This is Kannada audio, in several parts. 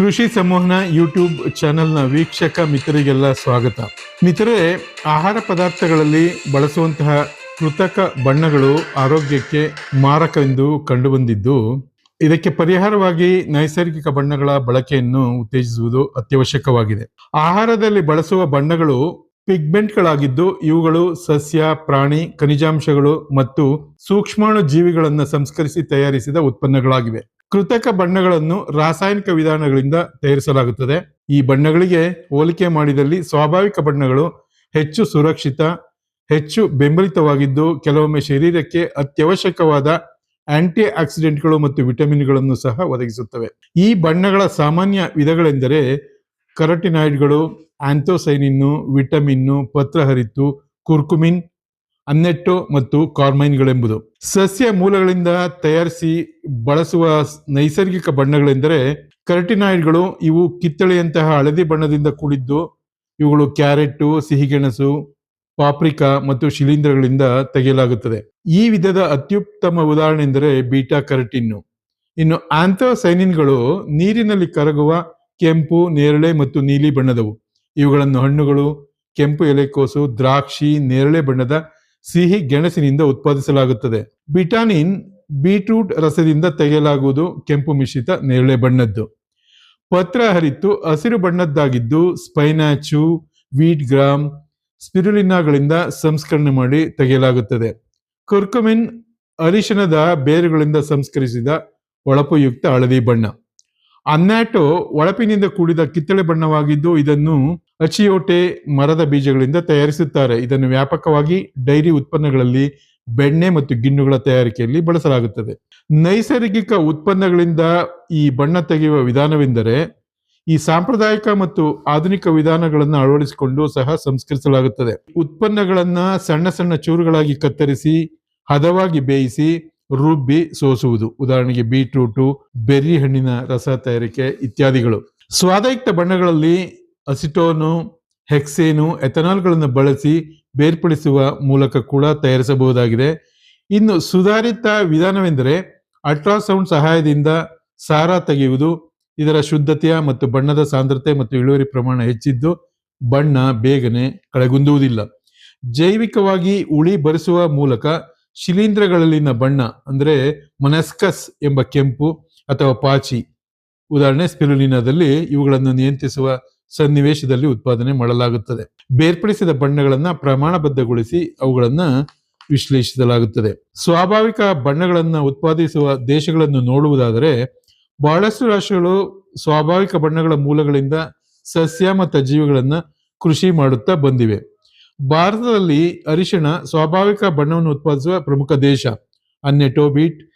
ಕೃಷಿ ಸಂವಹನ ಯೂಟ್ಯೂಬ್ ಚಾನೆಲ್ನ ವೀಕ್ಷಕ ಮಿತ್ರರಿಗೆಲ್ಲ ಸ್ವಾಗತ. ಮಿತ್ರರೇ, ಆಹಾರ ಪದಾರ್ಥಗಳಲ್ಲಿ ಬಳಸುವಂತಹ ಕೃತಕ ಬಣ್ಣಗಳು ಆರೋಗ್ಯಕ್ಕೆ ಮಾರಕ ಎಂದು ಕಂಡುಬಂದಿದ್ದು, ಇದಕ್ಕೆ ಪರಿಹಾರವಾಗಿ ನೈಸರ್ಗಿಕ ಬಣ್ಣಗಳ ಬಳಕೆಯನ್ನು ಉತ್ತೇಜಿಸುವುದು ಅತ್ಯವಶ್ಯಕವಾಗಿದೆ. ಆಹಾರದಲ್ಲಿ ಬಳಸುವ ಬಣ್ಣಗಳು ಪಿಗ್ಮೆಂಟ್ಗಳಾಗಿದ್ದು, ಇವುಗಳು ಸಸ್ಯ, ಪ್ರಾಣಿ, ಖನಿಜಾಂಶಗಳು ಮತ್ತು ಸೂಕ್ಷ್ಮಾಣು ಜೀವಿಗಳನ್ನು ಸಂಸ್ಕರಿಸಿ ತಯಾರಿಸಿದ ಉತ್ಪನ್ನಗಳಾಗಿವೆ. ಕೃತಕ ಬಣ್ಣಗಳನ್ನು ರಾಸಾಯನಿಕ ವಿಧಾನಗಳಿಂದ ತಯಾರಿಸಲಾಗುತ್ತದೆ. ಈ ಬಣ್ಣಗಳಿಗೆ ಹೋಲಿಕೆ ಮಾಡಿದಲ್ಲಿ ಸ್ವಾಭಾವಿಕ ಬಣ್ಣಗಳು ಹೆಚ್ಚು ಸುರಕ್ಷಿತ, ಹೆಚ್ಚು ಬೆಂಬಲಿತವಾಗಿದ್ದು ಕೆಲವೊಮ್ಮೆ ಶರೀರಕ್ಕೆ ಅತ್ಯವಶ್ಯಕವಾದ ಆಂಟಿ ಆಕ್ಸಿಡೆಂಟ್ಗಳು ಮತ್ತು ವಿಟಮಿನ್ಗಳನ್ನು ಸಹ ಒದಗಿಸುತ್ತವೆ. ಈ ಬಣ್ಣಗಳ ಸಾಮಾನ್ಯ ವಿಧಗಳೆಂದರೆ ಕರಟಿನಾಯ್ಡ್ಗಳು, ಆಂಥೋಸೈನಿನ್ನು, ವಿಟಮಿನ್ನು, ಪತ್ರಹರಿತು, ಕುರ್ಕುಮಿನ್ ಅನ್ನೆಟ್ಟೋ ಮತ್ತು ಕಾರ್ಮೈನ್ಗಳೆಂಬುದು. ಸಸ್ಯ ಮೂಲಗಳಿಂದ ತಯಾರಿಸಿ ಬಳಸುವ ನೈಸರ್ಗಿಕ ಬಣ್ಣಗಳೆಂದರೆ ಕರಟಿನಾಯ್ಡ್ಗಳು, ಇವು ಕಿತ್ತಳೆಯಂತಹ ಹಳದಿ ಬಣ್ಣದಿಂದ ಕೂಡಿದ್ದು, ಇವುಗಳು ಕ್ಯಾರೆಟ್ಟು, ಸಿಹಿಗೆಣಸು, ಪಾಪ್ರಿಕಾ ಮತ್ತು ಶಿಲೀಂಧ್ರಗಳಿಂದ ತೆಗೆಯಲಾಗುತ್ತದೆ. ಈ ವಿಧದ ಅತ್ಯುತ್ತಮ ಉದಾಹರಣೆ ಎಂದರೆ ಬೀಟಾ ಕರಟಿನ್ನು. ಇನ್ನು ಆಂಥೋಸೈನಿನ್ಗಳು ನೀರಿನಲ್ಲಿ ಕರಗುವ ಕೆಂಪು, ನೇರಳೆ ಮತ್ತು ನೀಲಿ ಬಣ್ಣದವು. ಇವುಗಳನ್ನು ಹಣ್ಣುಗಳು, ಕೆಂಪು ಎಲೆಕೋಸು, ದ್ರಾಕ್ಷಿ, ನೇರಳೆ ಬಣ್ಣದ ಸಿಹಿ ಗೆಣಸಿನಿಂದ ಉತ್ಪಾದಿಸಲಾಗುತ್ತದೆ. ಬಿಟಾನಿನ್, ಬೀಟ್ರೂಟ್ ರಸದಿಂದ ತೆಗೆಯಲಾಗುವುದು ಕೆಂಪು ಮಿಶ್ರಿತ ನೇರಳೆ ಬಣ್ಣದ್ದು. ಪತ್ರ ಹರಿತು ಹಸಿರು ಬಣ್ಣದ್ದಾಗಿದ್ದು ಸ್ಪೈನಾಚು, ವೀಟ್ ಗ್ರಾಮ್, ಸ್ಪಿರುಲಿನಾಗಳಿಂದ ಸಂಸ್ಕರಣೆ ಮಾಡಿ ತೆಗೆಯಲಾಗುತ್ತದೆ. ಕುರ್ಕುಮಿನ್ ಅರಿಶಿಣದ ಬೇರುಗಳಿಂದ ಸಂಸ್ಕರಿಸಿದ ಒಳಪುಯುಕ್ತ ಹಳದಿ ಬಣ್ಣ. ಅನ್ನಾಟೋ ಒಳಪಿನಿಂದ ಕೂಡಿದ ಕಿತ್ತಳೆ ಬಣ್ಣವಾಗಿದ್ದು ಇದನ್ನು ಅಚಿಯೋಟೆ ಮರದ ಬೀಜಗಳಿಂದ ತಯಾರಿಸುತ್ತಾರೆ. ಇದನ್ನು ವ್ಯಾಪಕವಾಗಿ ಡೈರಿ ಉತ್ಪನ್ನಗಳಲ್ಲಿ ಬೆಣ್ಣೆ ಮತ್ತು ಗಿಣ್ಣುಗಳ ತಯಾರಿಕೆಯಲ್ಲಿ ಬಳಸಲಾಗುತ್ತದೆ. ನೈಸರ್ಗಿಕ ಉತ್ಪನ್ನಗಳಿಂದ ಈ ಬಣ್ಣ ತೆಗೆಯುವ ವಿಧಾನವೆಂದರೆ ಈ ಸಾಂಪ್ರದಾಯಿಕ ಮತ್ತು ಆಧುನಿಕ ವಿಧಾನಗಳನ್ನು ಅಳವಡಿಸಿಕೊಂಡು ಸಹ ಸಂಸ್ಕರಿಸಲಾಗುತ್ತದೆ. ಉತ್ಪನ್ನಗಳನ್ನ ಸಣ್ಣ ಸಣ್ಣ ಚೂರುಗಳಾಗಿ ಕತ್ತರಿಸಿ, ಹದವಾಗಿ ಬೇಯಿಸಿ ರುಬ್ಬಿ ಸೋಸುವುದು. ಉದಾಹರಣೆಗೆ ಬೀಟ್ರೂಟು, ಬೆರ್ರಿ ಹಣ್ಣಿನ ರಸ ತಯಾರಿಕೆ ಇತ್ಯಾದಿಗಳು. ಸ್ವಾದಯುಕ್ತ ಬಣ್ಣಗಳಲ್ಲಿ ಅಸಿಟೋನು, ಹೆಕ್ಸೇನು, ಎಥನಾಲ್ಗಳನ್ನು ಬಳಸಿ ಬೇರ್ಪಡಿಸುವ ಮೂಲಕ ಕೂಡ ತಯಾರಿಸಬಹುದಾಗಿದೆ. ಇನ್ನು ಸುಧಾರಿತ ವಿಧಾನವೆಂದರೆ ಅಲ್ಟ್ರಾಸೌಂಡ್ ಸಹಾಯದಿಂದ ಸಾರ ತೆಗೆಯುವುದು, ಇದರ ಶುದ್ಧತೆಯ ಮತ್ತು ಬಣ್ಣದ ಸಾಂದ್ರತೆ ಮತ್ತು ಇಳುವರಿ ಪ್ರಮಾಣ ಹೆಚ್ಚಿದ್ದು ಬಣ್ಣ, ಬೇಗನೆ ಕಳೆಗುಂದುವುದಿಲ್ಲ. ಜೈವಿಕವಾಗಿ ಉಳಿ ಬರಿಸುವ ಮೂಲಕ ಶಿಲೀಂಧ್ರಗಳಲ್ಲಿನ ಬಣ್ಣ, ಅಂದರೆ ಮೊನೆಸ್ಕಸ್ ಎಂಬ ಕೆಂಪು ಅಥವಾ ಪಾಚಿ. ಉದಾಹರಣೆ, ಸ್ಪಿರುಲಿನಾದಲ್ಲಿ ಇವುಗಳನ್ನು ನಿಯಂತ್ರಿಸುವ ಸನ್ನಿವೇಶದಲ್ಲಿ ಉತ್ಪಾದನೆ ಮಾಡಲಾಗುತ್ತದೆ. ಬೇರ್ಪಡಿಸಿದ ಬಣ್ಣಗಳನ್ನ ಪ್ರಮಾಣಬದ್ಧಗೊಳಿಸಿ ಅವುಗಳನ್ನ ವಿಶ್ಲೇಷಿಸಲಾಗುತ್ತದೆ. ಸ್ವಾಭಾವಿಕ ಬಣ್ಣಗಳನ್ನ ಉತ್ಪಾದಿಸುವ ದೇಶಗಳನ್ನು ನೋಡುವುದಾದರೆ, ಬಹಳಷ್ಟು ರಾಷ್ಟ್ರಗಳು ಸ್ವಾಭಾವಿಕ ಬಣ್ಣಗಳ ಮೂಲಗಳಿಂದ ಸಸ್ಯ ಮತ್ತು ಜೀವಿಗಳನ್ನ ಕೃಷಿ ಮಾಡುತ್ತಾ ಬಂದಿವೆ. ಭಾರತದಲ್ಲಿ ಅರಿಶಿಣ ಸ್ವಾಭಾವಿಕ ಬಣ್ಣವನ್ನು ಉತ್ಪಾದಿಸುವ ಪ್ರಮುಖ ದೇಶ. ಅನ್ನೆಟೋಬೀಟ್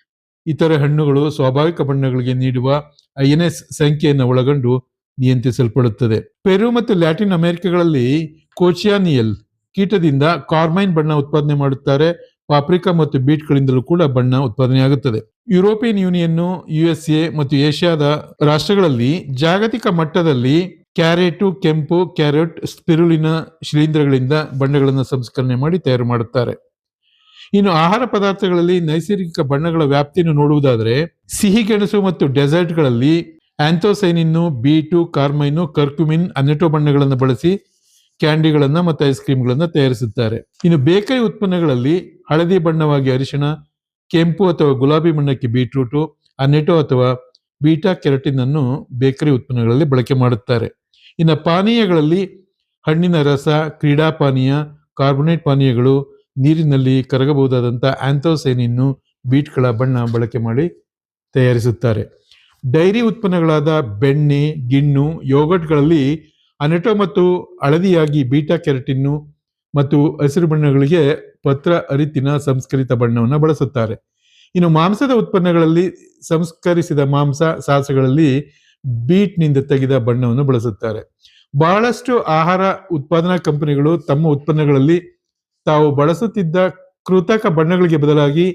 ಇತರೆ ಹಣ್ಣುಗಳು ಸ್ವಾಭಾವಿಕ ಬಣ್ಣಗಳಿಗೆ ನೀಡುವ ಐಎನ್ಎಸ್ ಸಂಖ್ಯೆಯನ್ನು ಒಳಗೊಂಡು ನಿಯಂತ್ರಿಸಲ್ಪಡುತ್ತದೆ. ಪೆರು ಮತ್ತು ಲ್ಯಾಟಿನ್ ಅಮೆರಿಕಗಳಲ್ಲಿ ಕೋಚಿಯಾನಿಯಲ್ ಕೀಟದಿಂದ ಕಾರ್ಮೈನ್ ಬಣ್ಣ ಉತ್ಪಾದನೆ ಮಾಡುತ್ತಾರೆ. ಪಾಪ್ರಿಕಾ ಮತ್ತು ಬೀಟ್ಗಳಿಂದಲೂ ಕೂಡ ಬಣ್ಣ ಉತ್ಪಾದನೆಯಾಗುತ್ತದೆ. ಯುರೋಪಿಯನ್ ಯೂನಿಯನ್ ಯುಎಸ್ಎ ಮತ್ತು ಏಷ್ಯಾದ ರಾಷ್ಟ್ರಗಳಲ್ಲಿ ಜಾಗತಿಕ ಮಟ್ಟದಲ್ಲಿ ಕ್ಯಾರೆಟು, ಕೆಂಪು, ಕ್ಯಾರೆಟ್, ಸ್ಪಿರುಲಿನ ಶಿಲೀಂಧ್ರಗಳಿಂದ ಬಣ್ಣಗಳನ್ನು ಸಂಸ್ಕರಣೆ ಮಾಡಿ ತಯಾರು ಮಾಡುತ್ತಾರೆ. ಇನ್ನು ಆಹಾರ ಪದಾರ್ಥಗಳಲ್ಲಿ ನೈಸರ್ಗಿಕ ಬಣ್ಣಗಳ ವ್ಯಾಪ್ತಿಯನ್ನು ನೋಡುವುದಾದರೆ ಸಿಹಿ ಗೆಣಸು ಮತ್ತು ಡೆಸರ್ಟ್ಗಳಲ್ಲಿ ಆಂಥೋಸೈನಿನ್ನು, ಬೀಟು, ಕಾರ್ಮೈನು ಕರ್ಕ್ಯುಮಿನ್ ಅನ್ನೆಟೋ ಬಣ್ಣಗಳನ್ನು ಬಳಸಿ ಕ್ಯಾಂಡಿಗಳನ್ನು ಮತ್ತು ಐಸ್ ಕ್ರೀಮ್ಗಳನ್ನು ತಯಾರಿಸುತ್ತಾರೆ. ಇನ್ನು ಬೇಕರಿ ಉತ್ಪನ್ನಗಳಲ್ಲಿ ಹಳದಿ ಬಣ್ಣವಾಗಿ ಅರಿಶಿಣ, ಕೆಂಪು ಅಥವಾ ಗುಲಾಬಿ ಬಣ್ಣಕ್ಕೆ ಬೀಟ್ರೂಟು, ಅನ್ನೆಟೋ ಅಥವಾ ಬೀಟಾ ಕೆರಟಿನ್ ಅನ್ನು ಬೇಕರಿ ಉತ್ಪನ್ನಗಳಲ್ಲಿ ಬಳಕೆ ಮಾಡುತ್ತಾರೆ. ಇನ್ನು ಪಾನೀಯಗಳಲ್ಲಿ ಹಣ್ಣಿನ ರಸ, ಕ್ರೀಡಾ ಪಾನೀಯ, ಕಾರ್ಬೊನೇಟ್ ಪಾನೀಯಗಳು, ನೀರಿನಲ್ಲಿ ಕರಗಬಹುದಾದಂಥ ಆಂಥೋಸೈನಿನ್ನು ಬೀಟ್ಗಳ ಬಣ್ಣ ಬಳಕೆ ಮಾಡಿ ತಯಾರಿಸುತ್ತಾರೆ. ಡೈರಿ ಉತ್ಪನ್ನಗಳಾದ ಬೆಣ್ಣೆ, ಗಿಣ್ಣು ಯೋಗಟ್ಗಳಲ್ಲಿ ಅನೆಟೊ ಮತ್ತು ಹಳದಿಯಾಗಿ ಬೀಟಾ ಕೆರಟಿನ್ನು ಮತ್ತು ಹಸಿರು ಬಣ್ಣಗಳಿಗೆ ಪತ್ರ ಅರಿತಿನ ಸಂಸ್ಕರಿತ ಬಣ್ಣವನ್ನು ಬಳಸುತ್ತಾರೆ. ಇನ್ನು ಮಾಂಸದ ಉತ್ಪನ್ನಗಳಲ್ಲಿ ಸಂಸ್ಕರಿಸಿದ ಮಾಂಸ, ಸಾಸುಗಳಲ್ಲಿ ಬೀಟ್ನಿಂದ ತೆಗೆದ ಬಣ್ಣವನ್ನು ಬಳಸುತ್ತಾರೆ. ಬಹಳಷ್ಟು ಆಹಾರ ಉತ್ಪಾದನಾ ಕಂಪನಿಗಳು ತಮ್ಮ ಉತ್ಪನ್ನಗಳಲ್ಲಿ ತಾವು ಬಳಸುತ್ತಿದ್ದ ಕೃತಕ ಬಣ್ಣಗಳಿಗೆ ಬದಲಾಗಿ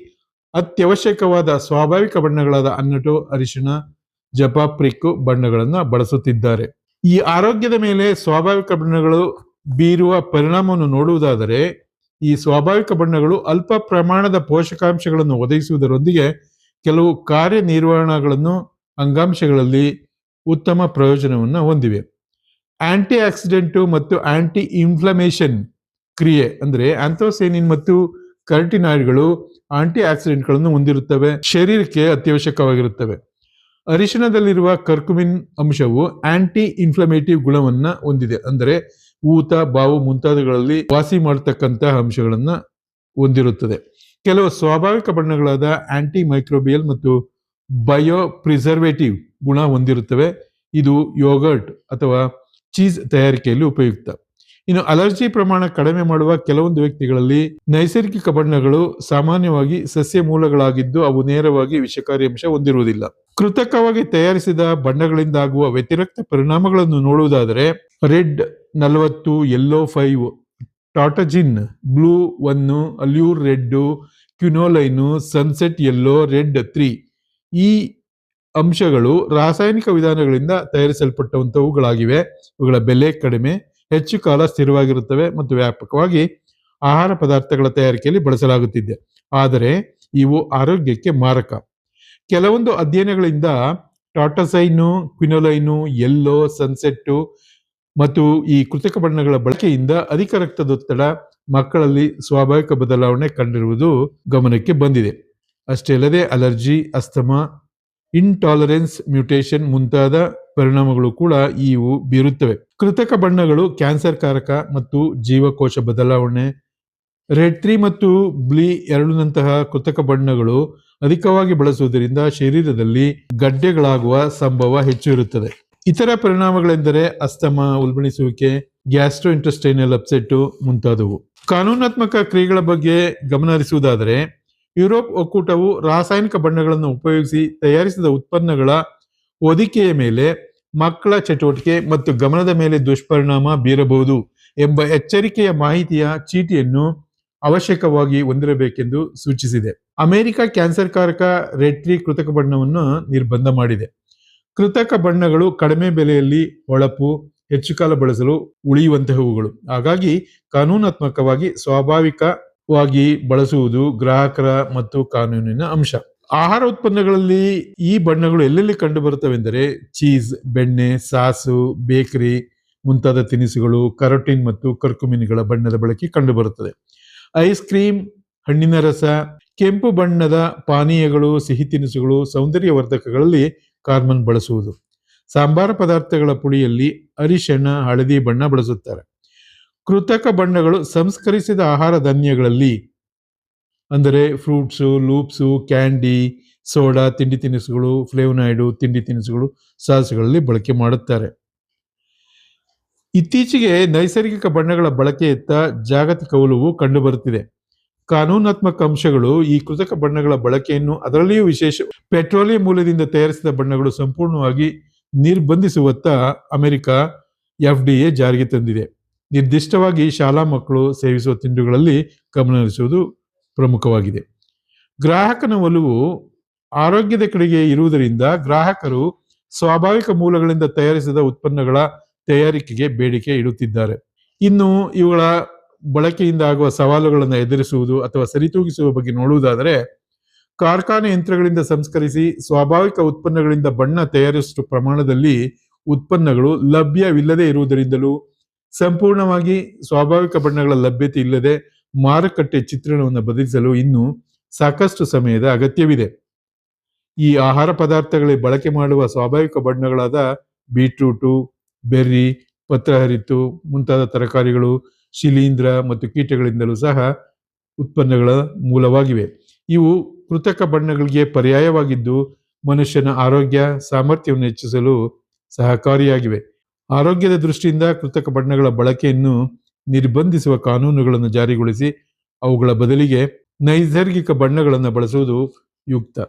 ಅತ್ಯವಶ್ಯಕವಾದ ಸ್ವಾಭಾವಿಕ ಬಣ್ಣಗಳಾದ ಅನ್ನಟು, ಅರಿಶಿಣ ಜಪಾಪ್ರಿಕ್ಕು ಬಣ್ಣಗಳನ್ನು ಬಳಸುತ್ತಿದ್ದಾರೆ. ಈ ಆರೋಗ್ಯದ ಮೇಲೆ ಸ್ವಾಭಾವಿಕ ಬಣ್ಣಗಳು ಬೀರುವ ಪರಿಣಾಮವನ್ನು ನೋಡುವುದಾದರೆ ಈ ಸ್ವಾಭಾವಿಕ ಬಣ್ಣಗಳು ಅಲ್ಪ ಪ್ರಮಾಣದ ಪೋಷಕಾಂಶಗಳನ್ನು ಒದಗಿಸುವುದರೊಂದಿಗೆ ಕೆಲವು ಕಾರ್ಯನಿರ್ವಹಣಗಳನ್ನು ಅಂಗಾಂಶಗಳಲ್ಲಿ ಉತ್ತಮ ಪ್ರಯೋಜನವನ್ನು ಹೊಂದಿವೆ. ಆಂಟಿ ಆಕ್ಸಿಡೆಂಟು ಮತ್ತು ಆಂಟಿ ಇನ್ಫ್ಲಮೇಷನ್ ಕ್ರಿಯೆ ಅಂದರೆ ಆಂಥೋಸೇನಿನ್ ಮತ್ತು ಕರ್ಟಿನಾಯ್ಡ್ಗಳು ಆಂಟಿ ಆಕ್ಸಿಡೆಂಟ್ಗಳನ್ನು ಹೊಂದಿರುತ್ತವೆ. ಶರೀರಕ್ಕೆ ಅತ್ಯವಶ್ಯಕವಾಗಿರುತ್ತವೆ. ಅರಿಶಿಣದಲ್ಲಿರುವ ಕರ್ಕುಮಿನ್ ಅಂಶವು ಆಂಟಿ ಇನ್ಫ್ಲಮೇಟಿವ್ ಗುಣವನ್ನು ಹೊಂದಿದೆ. ಅಂದರೆ ಊತ, ಬಾವು ಮುಂತಾದವುಗಳಲ್ಲಿ ವಾಸಿ ಮಾಡತಕ್ಕಂತಹ ಅಂಶಗಳನ್ನು ಹೊಂದಿರುತ್ತದೆ. ಕೆಲವು ಸ್ವಾಭಾವಿಕ ಬಣ್ಣಗಳಾದ ಆಂಟಿ ಮೈಕ್ರೋಬಿಯಲ್ ಮತ್ತು ಬಯೋ ಪ್ರಿಸರ್ವೇಟಿವ್ ಗುಣ ಹೊಂದಿರುತ್ತವೆ. ಇದು ಯೋಗರ್ಟ್ ಅಥವಾ ಚೀಸ್ ತಯಾರಿಕೆಯಲ್ಲಿ ಉಪಯುಕ್ತ. ಇನ್ನು ಅಲರ್ಜಿ ಪ್ರಮಾಣ ಕಡಿಮೆ ಮಾಡುವ ಕೆಲವೊಂದು ವ್ಯಕ್ತಿಗಳಲ್ಲಿ ನೈಸರ್ಗಿಕ ಬಣ್ಣಗಳು ಸಾಮಾನ್ಯವಾಗಿ ಸಸ್ಯ ಮೂಲಗಳಾಗಿದ್ದು ಅವು ನೇರವಾಗಿ ವಿಷಕಾರಿ ಅಂಶ ಹೊಂದಿರುವುದಿಲ್ಲ. ಕೃತಕವಾಗಿ ತಯಾರಿಸಿದ ಬಣ್ಣಗಳಿಂದಾಗುವ ವ್ಯತಿರಿಕ್ತ ಪರಿಣಾಮಗಳನ್ನು ನೋಡುವುದಾದರೆ ರೆಡ್ ನಲವತ್ತು yellow five tartrazine blue one allura red quinoline sunset yellow red three. ಈ ಅಂಶಗಳು ರಾಸಾಯನಿಕ ವಿಧಾನಗಳಿಂದ ತಯಾರಿಸಲ್ಪಟ್ಟಂತವುಗಳಾಗಿವೆ. ಇವುಗಳ ಬೆಲೆ ಕಡಿಮೆ, ಹೆಚ್ಚು ಕಾಲ ಸ್ಥಿರವಾಗಿರುತ್ತವೆ ಮತ್ತು ವ್ಯಾಪಕವಾಗಿ ಆಹಾರ ಪದಾರ್ಥಗಳ ತಯಾರಿಕೆಯಲ್ಲಿ ಬಳಸಲಾಗುತ್ತಿದೆ. ಆದರೆ ಇವು ಆರೋಗ್ಯಕ್ಕೆ ಮಾರಕ. ಕೆಲವೊಂದು ಅಧ್ಯಯನಗಳಿಂದ ಟಾಟಸೈನು, ಕ್ವಿನೊಲೈನು, ಎಲ್ಲೋ, ಸನ್ಸೆಟ್ಟು ಮತ್ತು ಈ ಕೃತಕ ಬಣ್ಣಗಳ ಬಳಕೆಯಿಂದ ಅಧಿಕ ರಕ್ತದೊತ್ತಡ, ಮಕ್ಕಳಲ್ಲಿ ಸ್ವಾಭಾವಿಕ ಬದಲಾವಣೆ ಕಂಡಿರುವುದು ಗಮನಕ್ಕೆ ಬಂದಿದೆ. ಅಷ್ಟೇ ಅಲ್ಲದೆ ಅಲರ್ಜಿ, ಅಸ್ತಮಾ ಇನ್ಟಾಲರೆನ್ಸ್ ಮ್ಯೂಟೇಷನ್ ಮುಂತಾದ ಪರಿಣಾಮಗಳು ಕೂಡ ಇವು ಬೀರುತ್ತವೆ. ಕೃತಕ ಬಣ್ಣಗಳು ಕ್ಯಾನ್ಸರ್ ಕಾರಕ ಮತ್ತು ಜೀವಕೋಶ ಬದಲಾವಣೆ, ರೆಡ್ ತ್ರೀ ಮತ್ತು ಬ್ಲಿ ಎರಡನಂತಹ ಕೃತಕ ಬಣ್ಣಗಳು ಅಧಿಕವಾಗಿ ಬಳಸುವುದರಿಂದ ಶರೀರದಲ್ಲಿ ಗಡ್ಡೆಗಳಾಗುವ ಸಂಭವ ಹೆಚ್ಚು ಇರುತ್ತದೆ. ಇತರ ಪರಿಣಾಮಗಳೆಂದರೆ ಅಸ್ತಮ, ಉಲ್ಬಣಿಸುವಿಕೆ ಗ್ಯಾಸ್ಟ್ರೋ ಇಂಟೆಸ್ಟೈನಲ್ ಅಪ್ಸೆಟ್ ಮುಂತಾದವು. ಕಾನೂನಾತ್ಮಕ ಕ್ರಿಯೆಗಳ ಬಗ್ಗೆ ಗಮನ ಹರಿಸುವುದಾದರೆ ಯುರೋಪ್ ಒಕ್ಕೂಟವು ರಾಸಾಯನಿಕ ಬಣ್ಣಗಳನ್ನು ಉಪಯೋಗಿಸಿ ತಯಾರಿಸಿದ ಉತ್ಪನ್ನಗಳ ಒದಿಕೆಯ ಮೇಲೆ ಮಕ್ಕಳ ಚಟುವಟಿಕೆ ಮತ್ತು ಗಮನದ ಮೇಲೆ ದುಷ್ಪರಿಣಾಮ ಬೀರಬಹುದು ಎಂಬ ಎಚ್ಚರಿಕೆಯ ಮಾಹಿತಿಯ ಚೀಟಿಯನ್ನು ಅವಶ್ಯಕವಾಗಿ ಹೊಂದಿರಬೇಕೆಂದು ಸೂಚಿಸಿದೆ. ಅಮೆರಿಕ ಕ್ಯಾನ್ಸರ್ ಕಾರಕ ರೆಡ್ ಟ್ರೀ ಕೃತಕ ಬಣ್ಣವನ್ನು ನಿರ್ಬಂಧ ಮಾಡಿದೆ. ಕೃತಕ ಬಣ್ಣಗಳು ಕಡಿಮೆ ಬೆಲೆಯಲ್ಲಿ ಹೊಳಪು, ಹೆಚ್ಚು ಕಾಲ ಬಳಸಲು ಉಳಿಯುವಂತಹವುಗಳು. ಹಾಗಾಗಿ ಕಾನೂನಾತ್ಮಕವಾಗಿ ಸ್ವಾಭಾವಿಕವಾಗಿ ಬಳಸುವುದು ಗ್ರಾಹಕರ ಮತ್ತು ಕಾನೂನಿನ ಅಂಶ. ಆಹಾರ ಉತ್ಪನ್ನಗಳಲ್ಲಿ ಈ ಬಣ್ಣಗಳು ಎಲ್ಲೆಲ್ಲಿ ಕಂಡು ಬರುತ್ತವೆಂದರೆ ಚೀಸ್, ಬೆಣ್ಣೆ, ಸಾಸು, ಬೇಕರಿ ಮುಂತಾದ ತಿನಿಸುಗಳು, ಕರೋಟಿನ್ ಮತ್ತು ಕರ್ಕುಮಿನ್ಗಳ ಬಣ್ಣದ ಬಳಕೆ ಕಂಡುಬರುತ್ತದೆ. ಐಸ್ ಕ್ರೀಮ್ ಹಣ್ಣಿನ ರಸ, ಕೆಂಪು ಬಣ್ಣದ ಪಾನೀಯಗಳು, ಸಿಹಿ ತಿನಿಸುಗಳು, ಸೌಂದರ್ಯವರ್ಧಕಗಳಲ್ಲಿ ಕಾರ್ಮನ್ ಬಳಸುವುದು. ಸಾಂಬಾರ ಪದಾರ್ಥಗಳ ಪುಡಿಯಲ್ಲಿ ಅರಿಶಿಣ, ಹಳದಿ ಬಣ್ಣ ಬಳಸುತ್ತಾರೆ. ಕೃತಕ ಬಣ್ಣಗಳು ಸಂಸ್ಕರಿಸಿದ ಆಹಾರ ಧಾನ್ಯಗಳಲ್ಲಿ ಅಂದರೆ ಫ್ರೂಟ್ಸು, ಲೂಪ್ಸು, ಕ್ಯಾಂಡಿ, ಸೋಡಾ, ತಿಂಡಿ ತಿನಿಸುಗಳು, ಫ್ಲೇವನಾಯ್ಡು, ತಿಂಡಿ ತಿನಿಸುಗಳು ಸಾಸ್ಗಳಲ್ಲಿ ಬಳಕೆ ಮಾಡುತ್ತಾರೆ. ಇತ್ತೀಚೆಗೆ ನೈಸರ್ಗಿಕ ಬಣ್ಣಗಳ ಬಳಕೆಯತ್ತ ಜಾಗತಿಕ ಒಲವು ಕಂಡುಬರುತ್ತಿದೆ. ಕಾನೂನಾತ್ಮಕ ಅಂಶಗಳು ಈ ಕೃತಕ ಬಣ್ಣಗಳ ಬಳಕೆಯನ್ನು ಅದರಲ್ಲಿಯೂ ವಿಶೇಷ ಪೆಟ್ರೋಲಿಯಂ ಮೂಲದಿಂದ ತಯಾರಿಸಿದ ಬಣ್ಣಗಳು ಸಂಪೂರ್ಣವಾಗಿ ನಿರ್ಬಂಧಿಸುವತ್ತ ಅಮೆರಿಕ ಎಫ್ ಡಿ ಎ ಜಾರಿಗೆ ತಂದಿದೆ. ನಿರ್ದಿಷ್ಟವಾಗಿ ಶಾಲಾ ಮಕ್ಕಳು ಸೇವಿಸುವ ತಿಂಡಿಗಳಲ್ಲಿ ಗಮನಹರಿಸುವುದು ಪ್ರಮುಖವಾಗಿದೆ. ಗ್ರಾಹಕನ ಒಲವು ಆರೋಗ್ಯದ ಕಡೆಗೆ ಇರುವುದರಿಂದ ಗ್ರಾಹಕರು ಸ್ವಾಭಾವಿಕ ಮೂಲಗಳಿಂದ ತಯಾರಿಸಿದ ಉತ್ಪನ್ನಗಳ ತಯಾರಿಕೆಗೆ ಬೇಡಿಕೆ ಇಡುತ್ತಿದ್ದಾರೆ. ಇನ್ನು ಇವುಗಳ ಬಳಕೆಯಿಂದ ಆಗುವ ಸವಾಲುಗಳನ್ನು ಎದುರಿಸುವುದು ಅಥವಾ ಸರಿತೂಗಿಸುವ ಬಗ್ಗೆ ನೋಡುವುದಾದರೆ, ಕಾರ್ಖಾನೆ ಯಂತ್ರಗಳಿಂದ ಸಂಸ್ಕರಿಸಿ ಸ್ವಾಭಾವಿಕ ಉತ್ಪನ್ನಗಳಿಂದ ಬಣ್ಣ ತಯಾರಿಸುವ ಪ್ರಮಾಣದಲ್ಲಿ ಉತ್ಪನ್ನಗಳು ಲಭ್ಯವಿಲ್ಲದೆ ಇರುವುದರಿಂದಲೂ ಸಂಪೂರ್ಣವಾಗಿ ಸ್ವಾಭಾವಿಕ ಬಣ್ಣಗಳ ಲಭ್ಯತೆ ಇಲ್ಲದೆ ಮಾರುಕಟ್ಟೆ ಚಿತ್ರಣವನ್ನು ಬದಲಿಸಲು ಇನ್ನೂ ಸಾಕಷ್ಟು ಸಮಯದ ಅಗತ್ಯವಿದೆ. ಈ ಆಹಾರ ಪದಾರ್ಥಗಳಿಗೆ ಬಳಕೆ ಮಾಡುವ ಸ್ವಾಭಾವಿಕ ಬಣ್ಣಗಳಾದ ಬೀಟ್ರೂಟು, ಬೆರ್ರಿ, ಪತ್ರಹರಿತು ಮುಂತಾದ ತರಕಾರಿಗಳು ಶಿಲೀಂಧ್ರ ಮತ್ತು ಕೀಟಗಳಿಂದಲೂ ಸಹ ಉತ್ಪನ್ನಗಳ ಮೂಲವಾಗಿವೆ. ಇವು ಕೃತಕ ಬಣ್ಣಗಳಿಗೆ ಪರ್ಯಾಯವಾಗಿದ್ದು ಮನುಷ್ಯನ ಆರೋಗ್ಯ, ಸಾಮರ್ಥ್ಯವನ್ನು ಹೆಚ್ಚಿಸಲು ಸಹಕಾರಿಯಾಗಿವೆ. ಆರೋಗ್ಯದ ದೃಷ್ಟಿಯಿಂದ ಕೃತಕ ಬಣ್ಣಗಳ ಬಳಕೆಯನ್ನು ನಿರ್ಬಂಧಿಸುವ ಕಾನೂನುಗಳನ್ನು ಜಾರಿಗೊಳಿಸಿ ಅವುಗಳ ಬದಲಿಗೆ ನೈಸರ್ಗಿಕ ಬಣ್ಣಗಳನ್ನು ಬಳಸುವುದು ಯುಕ್ತ.